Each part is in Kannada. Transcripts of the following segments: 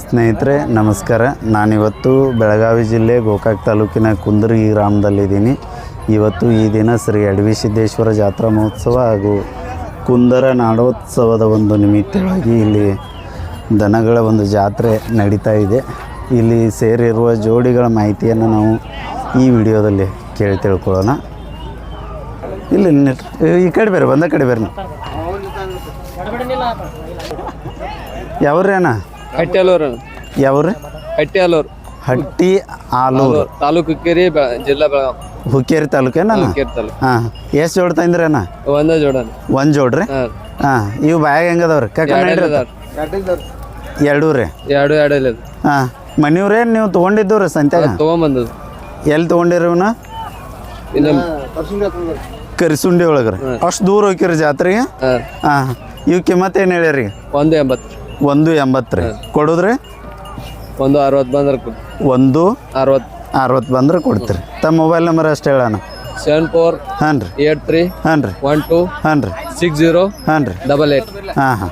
ಸ್ನೇಹಿತರೆ ನಮಸ್ಕಾರ. ನಾನಿವತ್ತು ಬೆಳಗಾವಿ ಜಿಲ್ಲೆ ಗೋಕಾಕ್ ತಾಲೂಕಿನ ಕುಂದರ್ಗಿ ಗ್ರಾಮದಲ್ಲಿದ್ದೀನಿ. ಇವತ್ತು ಈ ದಿನ ಶ್ರೀ ಅಡವಿಸಿದ್ದೇಶ್ವರ ಜಾತ್ರಾ ಮಹೋತ್ಸವ ಹಾಗೂ ಕುಂದರ ನಾಡೋತ್ಸವದ ಒಂದು ನಿಮಿತ್ತವಾಗಿ ಇಲ್ಲಿ ದನಗಳ ಒಂದು ಜಾತ್ರೆ ನಡೀತಾ ಇದೆ. ಇಲ್ಲಿ ಸೇರಿರುವ ಜೋಡಿಗಳ ಮಾಹಿತಿಯನ್ನು ನಾವು ಈ ವಿಡಿಯೋದಲ್ಲಿ ಕೇಳಿ ತಿಳ್ಕೊಳ್ಳೋಣ. ಇಲ್ಲಿ ಈ ಕಡೆ ಬೇರೆ ಬಂದ ಕಡೆ ಬೇರೆ ಯಾವ್ರಿ ಅಣ್ಣ ಹಟ್ಟಿಯಲ್ಲೂರು ಯಾವ್ರಿ? ಹಟ್ಟಿಯಲ್ಲೂರು ಹಟ್ಟಿ ಆಲೂರು. ತಾಲೂಕು ಹುಕ್ಕೇರಿ ಜಿಲ್ಲಾ ಬೆಳಗಾಂ ಹುಕ್ಕೇರಿ ತಾಲೂಕೇನ? ಕೇರಿ ತಾಲೂಕು. ಹಾಂ ಎಷ್ಟು ಜೋಡ್ ತಂದ್ರಣ್ಣ ಒಂದೇ ಜೋಡ ಒಂದು ಜೋಡ್ರಿ? ಹಾಂ. ಇವು ಬಾಯಾಗ ಹೆಂಗದವ್ರಿ? ಕಕ್ಕ ನಡ್ರಿ. ಎರಡೂ ರೀ ಎರಡು ಎರಡು ಇಲ್ಲ ಹಾಂ ಮನಿವ್ರೇ ನೀವು ತೊಗೊಂಡಿದ್ದು ರೀ ಸಂತ್ಯಾಗ ತೊಗೊಂಬಂದದು ಎಲ್ಲಿ ತೊಗೊಂಡಿರಿ ಇವನ್ನ ಇಲ್ಲ. ಕರಿಸುಂಡಿ ಒಳಗೆ ರೀ ಅಷ್ಟು ದೂರ ಹೋಗಿರಿ ಜಾತ್ರೆಗೆ? ಹಾಂ. ಕಿಮ್ಮತ್ ಏನು ಹೇಳ್ಯಾರಿ ಒಂದು ಎಂಬತ್ತು. ಒಂದು ಎಂಬತ್ತು ರೀ. ಕೊಡೋದ್ರಿ? ಒಂದು ಅರವತ್ತು ಬಂದ್ರೆ ಒಂದು ಅರವತ್ತು. ಅರವತ್ತು ಬಂದ್ರೆ ಕೊಡ್ತೀರಿ. ತಮ್ಮ ಮೊಬೈಲ್ ನಂಬರ್ ಅಷ್ಟು ಹೇಳೋಣ ಸೆವೆನ್ ಫೋರ್ ಹಾಂ ರೀ. ಏಟ್ ತ್ರೀ ಹಾಂ ರೀ. ಒನ್ ಟು ಹಾಂ ರೀ. ಸಿಕ್ಸ್ ಜೀರೋ ಹಾಂ ರೀ. Double eight. ಹಾಂ ಹಾಂ.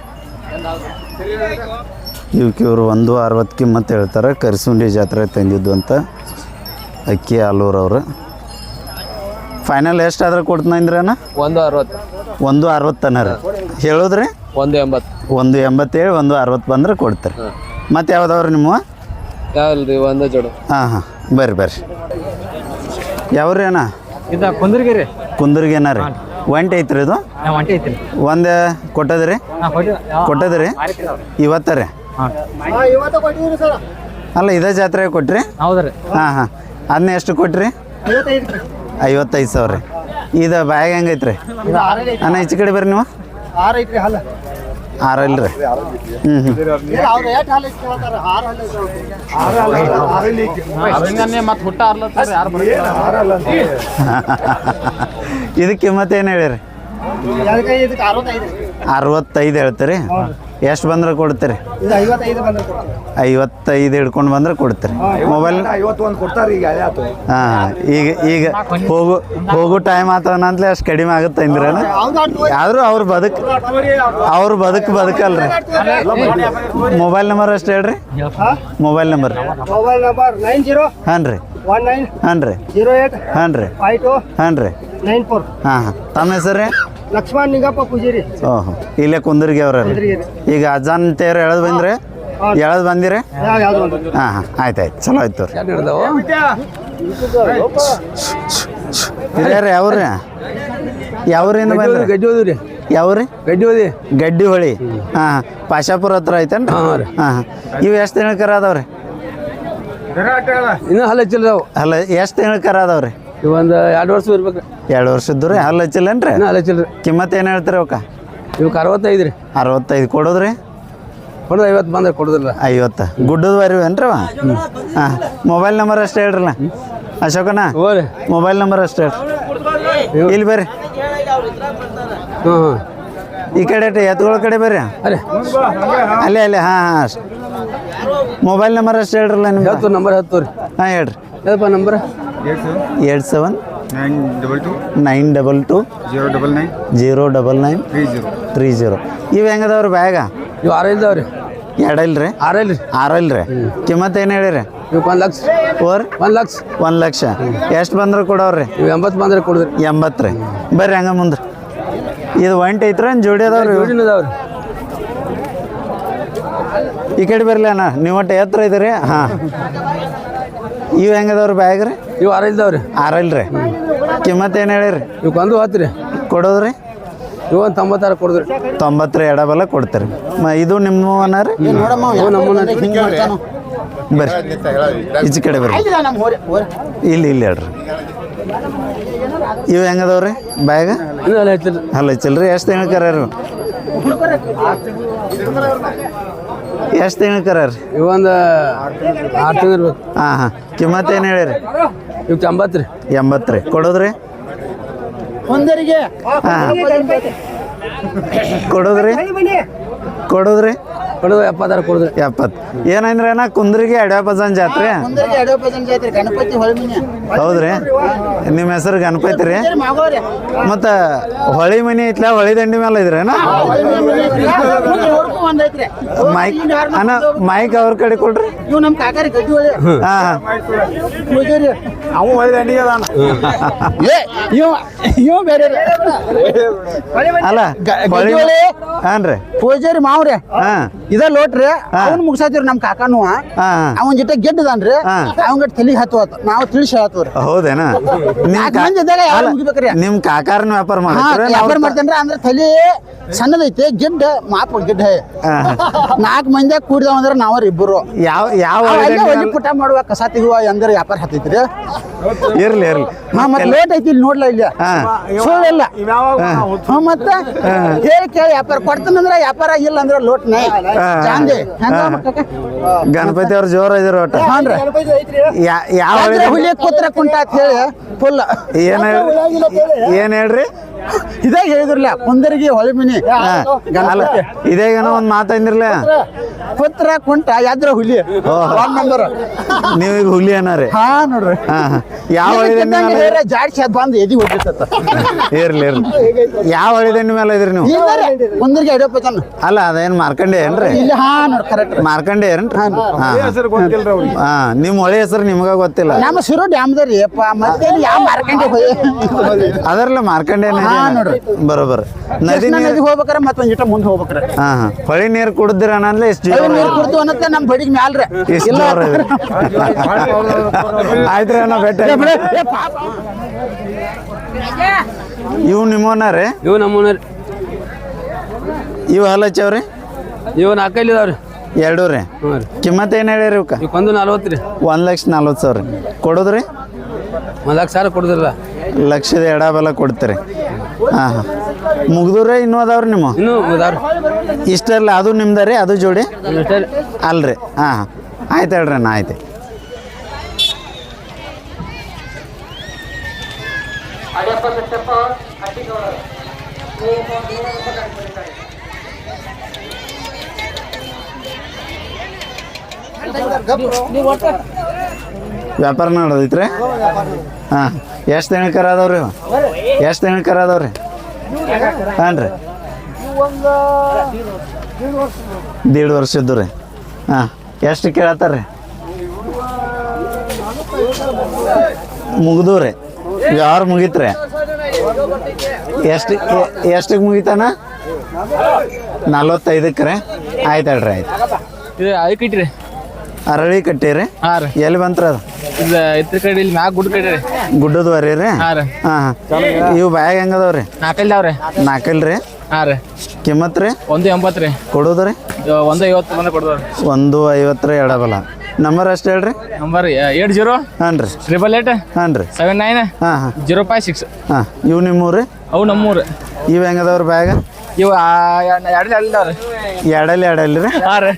ಇವಕ್ಕೆ ಇವರು ಒಂದು ಅರವತ್ತು ಕಿಮ್ಮತ್ತು ಹೇಳ್ತಾರೆ. ಕರಿಸುಂಡಿ ಜಾತ್ರೆ ತಂದಿದ್ದು ಅಂತ ಅಕ್ಕಿ ಆಲೂರು ಅವರು. ಫೈನಲ್ ಎಷ್ಟಾದ್ರೆ ಅಣ್ಣ ಒಂದು ಅರವತ್ತು. ಒಂದು ಅರವತ್ತನ ರೀ. ಹೇಳೋದ್ರಿ? ಒಂದು ಎಂಬತ್ತು. ಒಂದು ಎಂಬತ್ತೇಳು ಒಂದು ಅರವತ್ತು ಬಂದ್ರೆ ಕೊಡ್ತಾರೆ. ಮತ್ತು ಯಾವ್ದವ್ರಿ ನಿಮ್ಮ? ಯಾವಲ್ರಿ ಒಂದು ಜೋಡು. ಹಾಂ ಹಾಂ. ಬರ್ರಿ ಬರ್ರಿ. ಯಾವ್ರಿ ಅಣ್ಣ? ಇದು ಕುಂದರ್ಗಿರಿ. ಅಣ್ಣ ರೀ. ಒಂಟಿ ಐತ್ರಿ ಇದು? ಒಂಟೆ ಐತ್ರಿ. ಐತಿ ಒಂದು ಕೊಟ್ಟದ್ರಿ? ಕೊಟ್ಟದ್ರಿ? ಇವತ್ತ ರೀ. ಅಲ್ಲ ಇದೇ ಜಾತ್ರೆ ಕೊಟ್ರಿ? ಹೌದ್ರಿ ಹಾಂ ಹಾಂ. ಅದನ್ನ ಎಷ್ಟು ಕೊಟ್ರಿ? ಐವತ್ತೈದು ಸಾವಿರ ರೀ. ಇದು ಬ್ಯಾಗ್ ಹೆಂಗೈತ್ರಿ? ಅಣ್ಣ ಹೆಚ್ಚು ಕಡೆ ಬರ್ರಿ ನೀವು. ಆರು ಐತ್ರಿ ಹಲ್ಲ ಆರಲ್ಲ ರೀ ಹ್ಞೂ ಹ್ಞೂ ಮತ್ತೆ ಹುಟ್ಟ ಇದಕ್ಕೆ ಮತ್ತೆ ಏನು ಹೇಳಿರಿ ಅರವತ್ತೈದು ಹೇಳ್ತೀರಿ? ಎಷ್ಟು ಬಂದ್ರೆ ಕೊಡ್ತೀರಿ? ಐವತ್ತೈದು ಹಿಡ್ಕೊಂಡು ಬಂದ್ರೆ ಕೊಡ್ತೀರಿ. ಮೊಬೈಲ್ ಹಾಂ ಈಗ ಈಗ ಹೋಗು ಹೋಗು ಟೈಮ್ ಆತವನಂತಲೇ ಅಷ್ಟು ಕಡಿಮೆ ಆಗುತ್ತೆ ಅಂದ್ರೆ ಆದರೂ ಅವ್ರ ಬದುಕು ಅವ್ರ ಬದುಕು ಬದುಕಲ್ರಿ. ಮೊಬೈಲ್ ನಂಬರ್ ಅಷ್ಟು ಹೇಳ್ರಿ? Mobile number. ಹಾಂ ರೀ ಹಾಂ ರೀ ಹಾಂ ರೀ ಹಾಂ ರೀ ನೈನ್ ಫೋರ್. ಹಾಂ ಹಾಂ. ತಮ್ಮ ಹೆಸರು ರೀ? ಲಕ್ಷ್ಮಣ್ ನಿಂಗಪ್ಪ ಪೂಜಾರಿ. ಇಲ್ಲೇ ಕುಂದರ್ಗಿ ಅವ್ರ ಈಗ ಅಜಾನ್ ತೇರು ಎಳೆದು ಬಂದ್ರೆ? ಎಳೆದು ಬಂದಿರಿ? ಹಾ ಹಾಂ ಆಯ್ತು ಆಯ್ತು ಚಲೋ ಆಯ್ತು ರೀ ಹಿರಿಯರು ಯಾವ್ರಿ? ಯಾವ್ರಿಂದ ಬಂದ್ರಿ? ಗಡ್ಡಿ ಹೋದ್ರಿ. ಯಾವ್ರಿ? ಗಡ್ಡಿ ಹೋದಿ ಗಡ್ಡಿ ಹೊಳಿ ಹಾಂ. ಪಾಶಾಪುರ ಹತ್ರ ಐತೇನ್ರಿ? ಹಾಂ ರೀ. ಹಾಂ ಹಾಂ. ಇವು ಎಷ್ಟು ತಿಂಗಳಕರ ಅದಾವ್ರಿ? ಇನ್ನೂ ಹಲ್ಲ ಹಚ್ಚಿಲ್ಲ ಹಲ್ಲ ಅಲ್ಲ ಎಷ್ಟು ತಿಂಗಳಕರ ಅದಾವ್ರಿ? ಒಂದು ಎರಡು ವರ್ಷ ಇರ್ಬೇಕು. ಎರಡು ವರ್ಷದ್ದು ರೀ ಹಲ್ಲು ಹಚ್ಚಿಲ್ಲೇನ್ರಿ ರೀ ಅಲ್ಲಿ ಹಚ್ಚಿಲ್ಲ ಕಿಮ್ಮತ್ತು ಏನು ಹೇಳ್ತೀರಿ ಅವಕ್ಕ? ಇವಕ್ಕೆ ಅರವತ್ತೈದು ರೀ. ಅರವತ್ತೈದು ಕೊಡೋದ್ರಿ? ಕೊಡೋದು ಐವತ್ತು ಬಂದ್ರೆ ಕೊಡೋದಿಲ್ಲ. ಐವತ್ತು. ಗುಡ್ಡದ ಬರಿ ಏನ್ರಿ ಅವ? ಹಾಂ. ಮೊಬೈಲ್ ನಂಬರ್ ಅಷ್ಟೇ ಹೇಳ್ರಲ್ಲ? ಅಶೋಕನ ಓ ಮೊಬೈಲ್ ನಂಬರ್ ಅಷ್ಟು ಹೇಳ್ರಿ. ಇಲ್ಲಿ ಬರ್ರಿ. ಹ್ಞೂ ಹಾಂ ಈ ಕಡೆ ಇಟ್ಟು ಎತ್ತುಗಳ ಕಡೆ ಬರ್ರಿ. ಅರೆ. ಅಲ್ಲೇ ಅಲ್ಲೇ ಹಾಂ ಹಾಂ ಮೊಬೈಲ್ ನಂಬರ್ ಅಷ್ಟೇ ಹೇಳ್ರಲ್ಲ ನಿಮ್ಗೆ ಹತ್ತು ನಂಬರ್ ಹತ್ತು ರೀ. ಹಾಂ ಹೇಳ್ರಿ. ಹೇಳಪ್ಪ number? Eight seven? Nine double two? Nine double two? Zero double nine? Zero double nine? Three zero. Three zero. ಇವು ಹೆಂಗದವ್ರಿ ಬ್ಯಾಗ? ಇವು ಆರು ಇದ್ದಾವೆ ರೀ ಎರಡಲ್ಲ ರೀ? ಆರಲ್ಲ ರೀ. ಆರಲ್ಲ ರೀ? ಕಿಮ್ಮತ್ತು ಏನು ಹೇಳಿರಿ? ಇವಕ್ಕೆ ಒಂದು ಲಕ್ಷ. ಓರ್ ಒಂದು ಲಕ್ಷ. ಒಂದು ಲಕ್ಷ. ಎಷ್ಟು ಬಂದ್ರೆ ಕೊಡವ್ರಿ ಇವು ಎಂಬತ್ತು ಬಂದ್ರೆ ಕೊಡಿದ್ರಿ. ಎಂಬತ್ತು ರೀ. ಬರ್ರಿ ಹಂಗ ಮುಂದೆ. ಇದು ಒಂಟಿ ಐತ್ರ ಜೋಡಿ ಅದಾವ್ರಿ ಇವು? ಜೋಡಿನ ಇದಾವೆ ರೀ ಈ ಕಡೆ ಬರಲಿ ಅಣ್ಣ ನೀವು ಒಟ್ಟು ಎತ್ತರ ಇದ್ದೀರಿ ಹಾಂ. ಇವು ಹೆಂಗದವ್ರಿ ಬ್ಯಾಗ್ ರೀ ಇವು ಆರು ಇದ್ದಾವೆ ರೀ ಆರಲ್ಲ ರೀ ಕಿಮ್ಮತ್ತು ಏನು ಹೇಳಿರಿ? ಇವ್ ಒಂದು ಹತ್ತು ರೀ ಕೊಡೋದ್ರಿ? ಇವು ಒಂದು ತೊಂಬತ್ತಾರು ಕೊಡಿದ್ರಿ. ತೊಂಬತ್ತರ ಎಡಬಲ ಕೊಡ್ತೀರಿ. ಮ ಇದು ನಿಮ್ಮ ರೀ? ಇವು ನಮ್ಮನ್ನ ಬರ್ರಿ. ಈಚೆ ಕಡೆ ಬರ್ರಿ. ಇಲ್ಲಿ ಇಲ್ಲಿ ಹೇಳ್ರಿ. ಇವು ಹೆಂಗದವ್ರಿ ಬ್ಯಾಗ? ಅಲ್ಲ ಅಲ್ಲ ಚಿಲ್ರಿ ಎಷ್ಟು ತಿಂಗಳು ಕರ್ಯಾರು ಎಷ್ಟು ತಿಂಗಳು ಕರ್ಯಾರಿ ಇವೊಂದು ಒಂದು ಆರು ತಿಂಗಳು ಇರ್ಬೇಕು. ಹಾಂ ಹಾಂ. ಕಿಮ್ಮತ್ತು ಏನು ಹೇಳಿರಿ? ಇವಕ್ಕೆ ಎಂಬತ್ತು ರೀ. ಎಂಬತ್ತು ರೀ. ಕೊಡೋದ್ರಿ? ಹಾಂ. ಕೊಡೋದ್ರಿ? ಕೊಡೋದ್ರಿ? ಕೊಡೋದು ಎಪ್ಪತ್ತಾರು ಕೊಡಿದ್ರಿ ಎಪ್ಪತ್ತು. ಏನಂದ್ರೆ ಏನ ಕುಂದ್ರಿಗೆ ಎಡಪಜನ್ ಜಾತ್ರೆ. ಕುಂದರ್ಗಿ ಎರಡೇ ಪರ್ಸೆಂಟ್ ಐತ್ರಿ ಗಣಪತಿ ಹೊಳಮಿನಿ. ಹೌದ್ರಿ. ನಿಮ್ಮ ಹೆಸರು ಗಣಪತಿ ರೀ. ಮಾಗೋರಿ. ಮತ್ತು ಹೊಳಿ ಮನಿ ಐತ್ಲ ಹೊಳಿ ದಂಡಿ ಮೇಲೆ ಇದ್ರೇನ? ಒಂದ್ ಐತ್ರಿ. ಮೈಕ್ ಅಣ್ಣ ಮೈಕ್ ಅವ್ರ ಕಡೆ ಕೊಡ್ರಿ. ಇವ್ ನಮ್ ಕಾಕಾರಿ ಗಡ್ಡಿ ಹೊಳಿ ಹಾಂ ಹಾಂ. ಪೂಜಾರಿ ಅವು ಒಳ್ಳೆ ದಂಡಿಗೆ ಅದಾನ. ಏ ಇವ್ ಇವ್ ಬೇರೆ ರೀ. ಅಲ್ಲ ಗ- ಹೊಳಿ ಗಡ್ಡಿ ಹೊಳಿ? ಹಾಂ ರೀ. ಪೂಜಾರಿ ಮಾವ್ರಿ ಹಾಂ. ಇದ ಲೋಟ್ರಿ ಅವನ್ ಮುಗ್ಸಾತಿವ್ರಿ ನಮ್ ಕಾಕಾನು. ಅವನ್ ಜೊತೆ ಗೆಡ್ಡದನ್ರಿ. ಅವನ್ ತಲಿ ಹತ್ತುವತ್. ನಾವು ತಿಳಿಸಿ ಹೇಳತ್ವ್ರಿ ಹೌದೇನಾ? ನಿಮ್ ಕಾಕಾರನ ವ್ಯಾಪಾರ ಹಾ ವ್ಯಾಪಾರ ಮಾಡ್ತೇನ್ರಿ ಅಂದ್ರೆ ತಲಿ ಸಣ್ಣದೈತಿ ಗಿಡ್ಡ ಮಾಪ ಗಿಡ್ಡ ನಾಲ್ಕು ಮಂದಿ ಕೂಡಿದವ ಅಂದ್ರೆ ನಾವ್ರಿ ಇಬ್ಬರು ಯಾವ ಯಾವ ಪುಟ ಮಾಡುವ ಕಸ ತೆಗುವ ಅಂದ್ರೆ ವ್ಯಾಪಾರ ಹತ್ತೈತ್ರಿ. ಇರ್ಲಿ ಇರ್ಲಿ. ಹಾ ಮತ್ತೆ ಲೇಟ್ ಐತಿ ಇಲ್ಲಿ ನೋಡ್ಲ ಇಲ್ಲ. ಹಾ. ಸುಳ್ಳಿಲ್ಲ ಹಾ. ಮತ್ತ ಹೇಳಿ ಕೇಳಿ ವ್ಯಾಪಾರ ಕೊಡ್ತಾನಂದ್ರ ವ್ಯಾಪಾರ ಇಲ್ಲ ಅಂದ್ರೆ ಲೋಟ್ ನೈ. ಚಾಂದಿ ಗಣಪತಿ ಅವ್ರ ಜೋರ ಇದ್ರ ಒಟ್ಟ. ಹಾನ್ರಿ ಯಾವ ಹುಲಿಯ ಹುಲಿ ಕೂತ್ರ ಕುಂಟ ಅಂತ ಹೇಳಿ ಫುಲ್. ಏನ್ ಏನ್ ಹೇಳ್ರಿ? ಇದೇ ಹೇಳಿದ್ರಲ್ಲ ಕುಂದರಿಗೆ ಹೊಳಿಮಿನಿ. ಇದೇಗೇನೋ ಒಂದ್ ಮಾತಂದಿರ್ಲ ಪುತ್ರ ಕುಂಟ ಯಾದ್ರ ಹುಲಿ. ನಂಬರ್ ನಂಬರ್ ನೀವೀಗ ಹುಲಿ ಅನ್ನಾರಿ? ಹಾ ನೋಡ್ರಿ. ಯಾವ ಜಾಡ್ಸಿ ಅದ್ ಬಂದು ಎದಿ ಹೋಗಿರ್ತೈತ ಇರ್ಲಿ ಇರ್ಲಿ. ಯಾವ ಹೊಳಿ ದಂಡಿ ಮೇಲೆ ಇದ್ರಿ ನೀವು? ಕುಂದರಿಗೆ ಐಡಪ್ಪ ಅಲ್ಲ ಅದೇನ್ ಮಾರ್ಕಂಡೆ ಏನ್ರಿ? ಇಲ್ಲಿ ಹಾ ನೋಡ್ ಕರೆಕ್ಟ್ ಮಾರ್ಕಂಡೆ ಏನ್ರಿ? ಹಾ ನಿಮ್ಮ ಹೊಳಿ ಹೆಸರು ನಿಮ್ಗ ಗೊತ್ತಿಲ್ಲ. ನಮ್ಮ ಸಿರು ಡ್ಯಾಮ್ದರಿ ಅಪ್ಪ. ಮತ್ತೆ ಯಾವ ಮಾರ್ಕಂಡೆ ಹೋಗಿ ಅದರ್ಲ ಮಾರ್ಕಂಡೆ ಹಾ, ನೋಡ್ರಿ. ಬರೋಬರ್. ನದಿ ನೀರ್ ಹೋಗ್ಬೇಕಾರ ಮತ್ತೊಂದ್ ಮುಂದೆ ಹೋಗ್ಬೇಕ್ರೆ. ಹಾ ಹಾ. ಹೊಳಿ ನೀರ್ ಕುಡಿದಿರ ಅನ್ನಲ್ಲ ನೀರು ಕುಡ್ತು ಅನ್ನತ್ತೆ ನಮ್ಮ ಬಡಿಗೆ ಮ್ಯಾಲ್ರಿ. ಎಷ್ಟು ಇಲ್ಲ. ಜೋರ ಇದೆ ಆಯ್ತ್ರಿ ಅಣ್ಣ ಬೆಟ್ಟ ಏ ಬಿಡು, ಏ ಪಾಪ. ಇವು ರೀ ಇವು ನಮ್ಮೂನ ರೀ ಇವು ಹಲಚ್ಚವ್ರಿ ಇವು ನಾಲ್ಕೈಲಿ ಇದಾವ್ರಿ. ಎರಡು ರೀ ಹ್ಞೂ ರೀ. ಕಿಮ್ಮತ್ ಏನು ಹೇಳಿರಿ ಇವಕ್ಕ? ಒಂದು ನಲ್ವತ್ತು ರೀ. ಒಂದು ಲಕ್ಷ ನಲ್ವತ್ತು ಸಾವಿರ. ಕೊಡೋದ್ರಿ? ಒಂದು ಲಕ್ಷ ಸಾವಿರ ಕೊಡುದಿಲ್ಲ. ಲಕ್ಷದ ಎಡಬಲ ಕೊಡ್ತೀರಿ. ಹಾಂ ಹಾಂ. ಮುಗ್ದುರೇ ಇನ್ನೂ ಅದಾವ್ರಿ ನಿಮ್ಮ? ಇನ್ನೂ ಇಷ್ಟಲ್ಲ ಅದು ನಿಮ್ದ ರೀ ಅದು ಜೋಡಿ? ಅಲ್ರಿ. ಹಾಂ ಹಾಂ. ಆಯ್ತು ಹೇಳ್ರಿ ನಾ ಆಯ್ತು. ವ್ಯಾಪಾರ ನಡೆದೈತ್ರಿ? ಹಾಂ, ಎಷ್ಟು ತಿಂಗಳಕರ ಅದಾವ್ರಿ? ಎಷ್ಟು ತಿಂಗಳಕರ ಅದಾವ್ರಿ? ಹಾಂ ರೀ ದೀಡ್ ವರ್ಷದ್ದು ರೀ. ಹಾಂ, ಎಷ್ಟು ಕೇಳತ್ತಾರ ರೀ ಮುಗ್ದು ರೀ. ಯಾರು ಮುಗೀತ್ರಿ? ಎಷ್ಟು, ಎಷ್ಟಿಗೆ ಮುಗಿತಾನ ನಲ್ವತ್ತೈದಕ್ಕೆ ರೀ. ಆಯ್ತು ಹೇಳ್ರಿ, ಆಯ್ತು. ಅದಕ್ಕೆ ಇಟ್ರಿ. ಅರಳಿ ಕಟ್ಟಿರಿ. ಹಾಂ ರೀ. ಎಲ್ಲಿ ಬಂತ್ರ ಅದು? ಇದು ಇದ್ರ ಕಡೆ ಇಲ್ಲಿ ಮ್ಯಾಗ ಗುಡ್ ಕಡೆ ರೀ. ರೀ? ಹಾಂ ರೀ. ಹಾಂ ಹಾಂ. ಇವು ಬ್ಯಾಗ್ ಹೆಂಗದವ್ರಿ ನಾಕಲ್ರಿ ನಾಲ್ಕಲ್ರಿ ಹಾಂ ರೀ. ಕಿಮ್ಮತ್ ರೀ? ಒಂದು ಎಂಬತ್ತು ರೀ. ಕೊಡೋದು ರೀ? ಇದು ಒಂದು ಐವತ್ತು ಬಂದ್ರೆ ಕೊಡ್ದವ್ರಿ ಒಂದು ಐವತ್ತರ ಎಡಬಲ ನಂಬರ್ ಅಷ್ಟು ಹೇಳ್ರಿ? ನಂಬರ್ ಏಟ್ ಜೀರೋ ಹಾಂ ರೀ. ಟ್ರಿಬಲ್ ಏಟ್ ಹಾಂ ರೀ. ಸೆವೆನ್ ನೈನ್ ಹಾಂ ಹಾಂ. ಜೀರೋ ಫೈವ್ ಸಿಕ್ಸ್ ಹಾಂ ಇವು ನಿಮ್ಮೂರು ರೀ? ಅವು ನಮ್ಮೂರು. ಇವು ಹೆಂಗದವ್ರಿ ಬ್ಯಾಗ್? ಇವು ಎರಡು ಎರಡು ಇದಾವ್ರಿ ಎರಡಲ್ಲಿ ಎರಡಲ್ಲಿ ರೀ. ಹಾಂ ರೀ.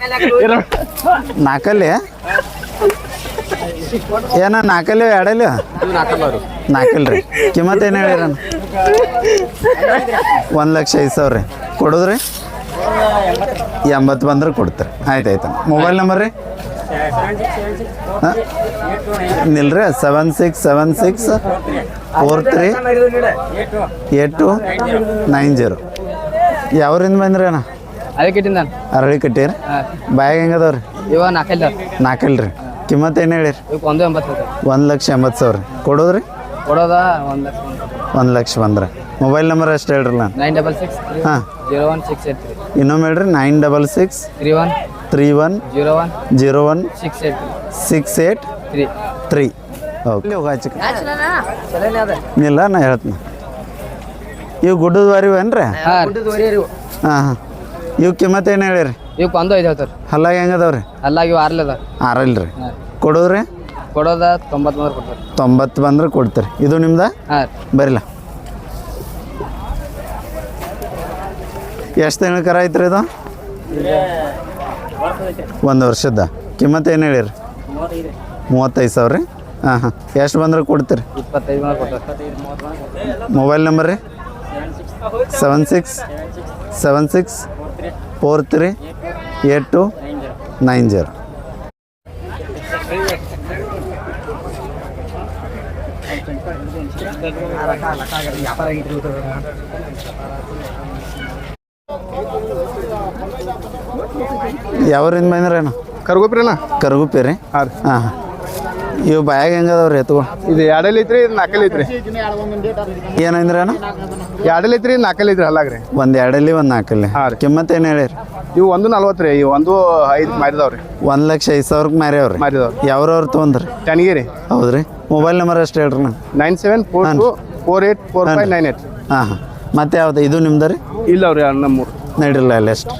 ನಾಲ್ಕಲ್ಲಿ ಏನ ನಾಲ್ಕಲ್ಲಿ ಎರಡಲ್ಲಿ ನಾಲ್ಕಲ್ಲಿ ರೀ. ಕಿಮ್ಮತ್ ಏನು ಹೇಳಿರ ಒಂದು ಲಕ್ಷ ಐದು ಸಾವಿರ ರೀ. ಕೊಡೋದ್ರಿ? ಎಂಬತ್ತು ಬಂದ್ರೆ ಕೊಡ್ತಾರೆ. ಆಯ್ತು ಆಯ್ತು ಮೊಬೈಲ್ ನಂಬರ್ ರೀ? ಹಾಂ? ನಿಲ್ರಿ seven six seven six four three eight two nine zero ಯಾವ್ರಿಂದ ಬಂದ್ರಿ ಅಣ್ಣ? ಅರಳಿ ಕಟ್ಟಿರಿ ಬ್ಯಾಗ್ ಹೆಂಗದವ್ರಿ ಇವ ನಾಲ್ಕೈದು. ನಾಲ್ಕಲ್ಲ ರೀ ಕಿಮ್ಮತ್ ಏನು ಹೇಳಿರಿ? ಒಂದು ಎಂಬತ್ತು ಒಂದು ಲಕ್ಷ ಎಂಬತ್ತು ಸಾವಿರ. ಕೊಡೋದ್ರಿ? ಕೊಡೋದ ಒಂದು ಲಕ್ಷ ಒಂದು ಲಕ್ಷ ಬಂದ್ರೆ. ಮೊಬೈಲ್ ನಂಬರ್ ಅಷ್ಟು ಹೇಳ್ರಿ ನಾನು ನೈನ್ ಡಬಲ್ ಸಿಕ್ಸ್ ಹಾಂ. ಜೀರೋ ಒನ್ ಸಿಕ್ಸ್ ಏಟ್ ಇನ್ನೊಮ್ಮೆ ಹೇಳ್ರಿ nine double six three one three one zero one zero one six eight six eight three. Three. Okay. ಇಲ್ಲ ನಾ ಹೇಳ್ತೀನಿ. ಇವು ಗುಡ್ಡದ ವಾರಿವೇನ್ರಿ ಹಾಂ ಹಾಂ ಹಾಂ. ಇವು ಕಿಮ್ಮತ್ ಏನು ಹೇಳಿರಿ? ಇವು ಒಂದು ಐದು ಹೇಳ್ತಾರೆ ಹಲ್ಲಾಗ ಹೆಂಗದವ್ರಿ ಅಲ್ಲಾಗಿ ಇವು ಆರ್ಲಿ ಅದ ಆರಲ್ಲ ರೀ. ಕೊಡೋದ್ರಿ? ಕೊಡೋದ ತೊಂಬತ್ತು ಮೂರು ಕೊಡ್ತಾರೆ ತೊಂಬತ್ತು ಬಂದ್ರೆ ಕೊಡ್ತೀರಿ. ಇದು ನಿಮ್ದ? ಹಾಂ ಬರಿಲ್ಲ ಎಷ್ಟು ತಿಂಗಳ ಕರ ಐತ್ರಿ ಇದು? ಒಂದು ವರ್ಷದ. ಕಿಮ್ಮತ್ ಏನು ಹೇಳಿರಿ? ಮೂವತ್ತೈದು ಸಾವಿರ. ರೀ ಹಾಂ ಹಾಂ. ಎಷ್ಟು ಬಂದ್ರೆ ಕೊಡ್ತೀರಿ? ಇಪ್ಪತ್ತೈದು ಮೂರು ಕೊಡ್ತಾರೆ ಮೊಬೈಲ್ ನಂಬರ್ ರೀ? Seven six seven six four three eight two nine zero ಯಾವ್ರಿಂದ ಬಂದ್ರೇನು ಕರ್ಗೋಪ್ರಿನ ಕರ್ಗುಪ್ಪಿ ರೀ? ಹಾಂ ರೀ. ಹಾಂ ಹಾಂ. ಇವು ಬಾಯಾಗ ಹೆಂಗದವ್ರಿ ತಗೋ ಇದು ಎರಡಲ್ಲಿ ಇತ್ರಿ ಇದು ನಾಲ್ಕಲ್ಲಿ ಐತ್ರಿ ಏನಂದ್ರೇನು? ಎರಡಲ್ಲಿ ಐತ್ರಿ ನಾಲ್ಕಲ್ಲಿ ಐತ್ರಿ ಅಲ್ಲಾಗ್ರಿ ಒಂದ್ ಎರಡಲ್ಲಿ ಒಂದು ನಾಲ್ಕಲ್ಲಿ. ಹಾಂ ರೀ. ಕಿಮ್ಮತ್ತು ಏನು ಹೇಳಿರಿ? ಇವು ಒಂದು ನಲ್ವತ್ತು ರೀ ಇವು ಒಂದು ಐದು ಮಾರಿದವ್ರಿ ಒಂದ್ ಲಕ್ಷ ಐದು ಸಾವಿರಕ್ಕೆ ಮಾರ್ಯಾವ್ರಿ ಮಾರಿದವ್ರಿ ಯಾವ್ರವ್ರು ತೊಗೊಂಡ್ರಿ? ಟನ್ಗಿರಿ ಹೌದ್ರಿ. ಮೊಬೈಲ್ ನಂಬರ್ ಅಷ್ಟು ಹೇಳ್ರಿ ನಾನು. Nine seven four two four eight four five nine eight. ಹಾಂ ಹಾಂ. ಮತ್ತೆ ಯಾವ್ದು ಇದು ನಿಮ್ದು ರೀ? ಇಲ್ಲ ಅವ್ರಿ ನಮ್ಮೂರು ನಡೀರಲ್ಲ ಅಲ್ಲಿ ಎಷ್ಟು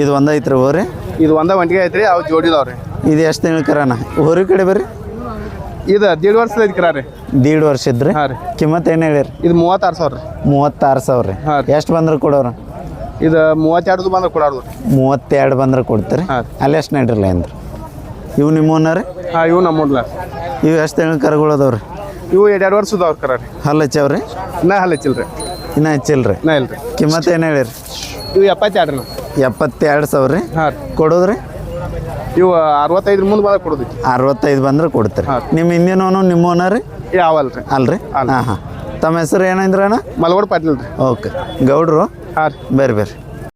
ಇದು ಒಂದೈತ್ರಿ ಐತ್ರಿ ಹೋರಿ? ಇದು ಒಂದ ಒಂಟಿಗೆ ಐತ್ರಿ ಅವು ಜೋಡಿದವ್ರಿ ಇದು ಎಷ್ಟು ತಿಳ್ಕರಣ ಊರಿ ಕಡೆ ಬರ್ರಿ. ಇದು ದೀಡ್ ವರ್ಷದ ಐತಿ ರೀ ದೀಡ್ ವರ್ಷ ಇದ್ರಿ? ಹಾಂ ರೀ. ಕಿಮ್ಮತ್ತು ಏನು ಹೇಳಿರಿ? ಇದು ಮೂವತ್ತಾರು ಸಾವಿರ ರೀ. ಮೂವತ್ತಾರು ಸಾವಿರ ರೀ. ಹಾಂ ರೀ. ಎಷ್ಟು ಬಂದ್ರೆ ಕೊಡೋರು? ಇದು ಮೂವತ್ತೆರಡು ಬಂದ್ರೆ ಕೊಡೋದು ರೀ ಮೂವತ್ತೆರಡು ಬಂದ್ರೆ ಕೊಡ್ತೀರಿ? ಹಾಂ. ಅಲ್ಲಿ ಎಷ್ಟು ನಡಿರಲ್ಲ ಅಂದ್ರೆ ಇವು ನಿಮ್ಮನ್ನ ರೀ? ಹಾಂ ಇವು ನಮ್ಮೂರ್ಲ ಇವು ಎಷ್ಟು ತಿಂಗಳು ಅದಾವ್ರಿ? ಇವು ಎರಡು ವರ್ಷದ ಅವ್ರ ಕರಾರಿ. ಹಲ್ಲು ಹಚ್ಚವ್ರಿ ಇನ್ನ ಹಲ್ಲು ಹಚ್ಚಿಲ್ರಿ ಇನ್ನೂ ಹಚ್ಚಿಲ್ರಿ ನಾ ಇಲ್ರಿ ಕಿಮ್ಮತ್ ಏನು ಹೇಳಿರಿ? ಇವು ಎಪ್ಪತ್ತೆರಡು ರೀ ಎಪ್ಪತ್ತೆರಡು ಸಾವಿರ ರೀ? ಹಾಂ ರೀ. ಕೊಡೋದ್ರಿ? ಇವು ಅರವತ್ತೈದ್ರ ಮುಂದೆ ಬಂದ್ರೆ ಕೊಡ್ತೀವಿ ಅರವತ್ತೈದು ಬಂದ್ರೆ ಕೊಡ್ತೀರಿ. ನಿಮ್ಮ ಹಿಂದಿನವನು ನಿಮ್ಮ ರೀ? ಯಾವಲ್ರಿ? ಅಲ್ರಿ. ಹಾಂ ಹಾಂ. ತಮ್ಮ ಹೆಸರು ಏನಂದ್ರಣ್ಣ? ಮಲಗೋಡ್ ಪಾಟೀಲ್ ರೀ ಓಕೆ. ಗೌಡ್ರು? ಹಾಂ ರೀ. ಬೇರೆ ಬರ್ರಿ.